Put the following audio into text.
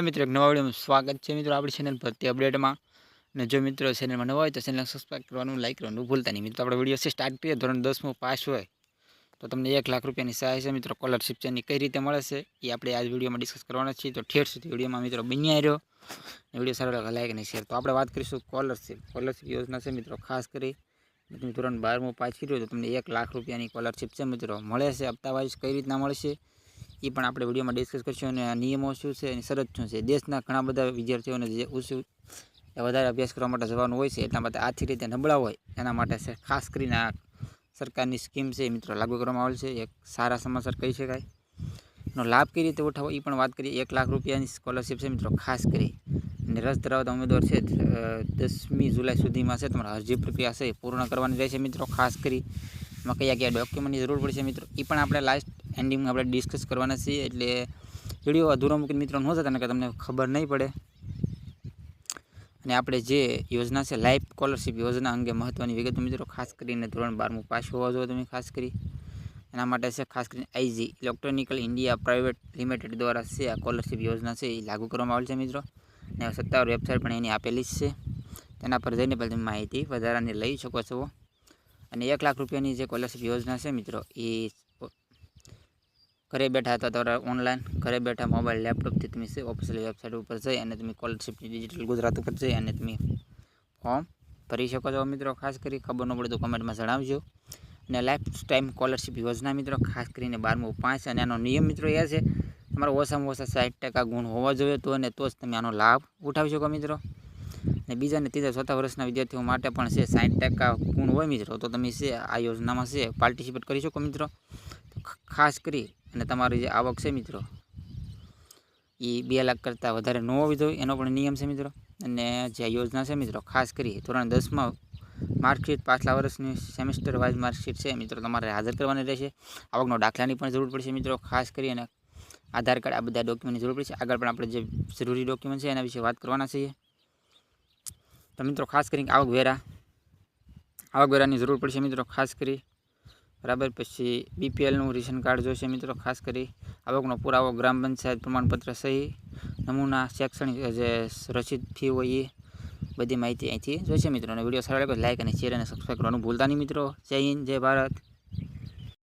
મિત્રો, એક નવા વિડીયોમાં સ્વાગત છે મિત્રો આપણી ચેનલ ભરતી અપડેટમાં અને જો મિત્રો ચેનલમાં નવા હોય તો ચેનલ સબસ્ક્રાઈબ કરવાનું લાઈક કરવાનું ભૂલતા નહીં. મિત્રો આપણે વીડિયો છે સ્ટાર્ટ કરીએ. ધોરણ દસમું પાસ હોય તો તમને એક લાખ રૂપિયાની સહાય છે મિત્રો. સ્કોલરશિપ છે એની કઈ રીતે મળે છે એ આપણે આ વિડીયોમાં ડિસ્કસ કરવાના છીએ. તો ઠેઠ સુધી વિડીયોમાં મિત્રો બન્યા રહ્યો વીડિયો સારો લાગે લાઈક અને શેર તો આપણે વાત કરીશું સ્કોલરશિપ સ્કોલરશિપ યોજના છે મિત્રો, ખાસ કરી. તમે ધોરણ બારમું પાછી રહ્યો તો તમને એક લાખ રૂપિયાની સ્કોલરશિપ છે મિત્રો. મળે છે હપ્તા કઈ રીતના મળશે એ પણ આપણે વિડીયોમાં ડિસ્કસ કરીશું અને નિયમો શું છે અને શરત શું છે. દેશના ઘણા બધા વિદ્યાર્થીઓને જે ઓછું વધારે અભ્યાસ કરવા માટે જવાનું હોય છે એટલા માટે આર્થિક રીતે નબળા હોય, એના માટે ખાસ કરીને આ સરકારની સ્કીમ છે એ મિત્રો લાગુ કરવામાં આવેલ છે. એક સારા સમાચાર કહી શકાય. એનો લાભ કઈ રીતે ઉઠાવો એ પણ વાત કરીએ. એક લાખ રૂપિયાની સ્કોલરશિપ છે મિત્રો ખાસ કરી. અને રસ ધરાવતા ઉમેદવાર છે દસમી જુલાઈ સુધીમાં છે. તમારા અરજી પ્રક્રિયા છે પૂર્ણ કરવાની રહેશે મિત્રો ખાસ કરી. એમાં કયા કયા ડોક્યુમેન્ટની જરૂર પડશે મિત્રો? એ પણ આપણે લાસ્ટ એન્ડિંગમાં આપણે ડિસ્કસ કરવાના છીએ, એટલે વીડિયો અધૂરો મૂકીને મિત્રો ન થતા કે તમને ખબર નહીં પડે. અને આપણે જે યોજના છે લાઈફ સ્કોલરશિપ યોજના અંગે મહત્ત્વની વિગતો મિત્રો, ખાસ કરીને ધોરણ બારમું પાસ હોવા જોઈએ તમે ખાસ કરી. એના માટે છે, ખાસ કરીને IG electronical India private limited દ્વારા છે, આ સ્કોલરશીપ યોજના છે એ લાગુ કરવામાં આવેલ છે મિત્રો. અને સત્તાવાર વેબસાઇટ પણ એની આપેલી જ છે. તેના પર જઈને પહેલાં તમે માહિતી વધારાની લઈ શકો છો. અને એક લાખ રૂપિયાની જે સ્કોલરશીપ યોજના છે મિત્રો, એ ઘરે બેઠા અથવા તમારા ઓનલાઈન ઘરે બેઠા મોબાઈલ લેપટોપથી તમે છે ઓફિશિયલ વેબસાઇટ ઉપર જઈ અને તમે સ્કોલરશીપની ડિજિટલ ગુજરાત ઉપર જઈ અને તમે ફોર્મ ભરી શકો છો. મિત્રો, ખાસ કરી ખબર ન પડે તો કમેન્ટમાં જણાવજો. અને લાઈફ ટાઈમ સ્કોલરશીપ યોજના મિત્રો, ખાસ કરીને બારમું પાંચ અને આનો નિયમ મિત્રો એ છે, તમારા ઓછામાં ઓછા સાઠ ટકા ગુણ હોવા જોઈએ તો અને તો જ તમે આનો લાભ ઉઠાવી શકો મિત્રો. અને બીજા ને ત્રીજા ચોથા વર્ષના વિદ્યાર્થીઓ માટે પણ છે સાઠ ટકા ગુણ હોય મિત્રો. તો તમે છે, આ યોજનામાં છે પાર્ટિસિપેટ કરી શકો મિત્રો. ખાસ કરી, અને તમારી જે આવક છે મિત્રો, એ બે લાખ કરતાં વધારે ન હોવી જોઈએ, એનો પણ નિયમ છે મિત્રો. અને જે યોજના છે મિત્રો, ખાસ કરી, ધોરણ દસમાં માર્કશીટ પાછલા વર્ષની સેમેસ્ટર વાઇઝ માર્કશીટ છે, મિત્રો, તમારે હાજર કરવાની રહેશે. આવકનો દાખલાની પણ જરૂર પડશે મિત્રો, ખાસ કરી, અને આધાર કાર્ડ, આ બધા ડોક્યુમેન્ટની જરૂર પડશે. આગળ પણ આપણે જે જરૂરી ડોક્યુમેન્ટ છે, એના વિશે વાત કરવાના છીએ. તો મિત્રો, ખાસ કરીને આવક વેરા આવક જરૂર પડશે મિત્રો, ખાસ કરી. બરાબર, પછી બીપીએલનું રેશન કાર્ડ જોઈશે મિત્રો, ખાસ કરી. આવકનો પુરાવો ગ્રામ પંચાયત પ્રમાણપત્ર સહી, નમૂના, શૈક્ષણિક જે રસીદ ફી હોય એ બધી માહિતી અહીંથી જોઈશે મિત્રો. અને વીડિયો સારો લાગે લાઇક અને શેર અને સબસ્ક્રાઈબ કરવાનું ભૂલતા નહીં મિત્રો. જય હિન્દ, જય ભારત.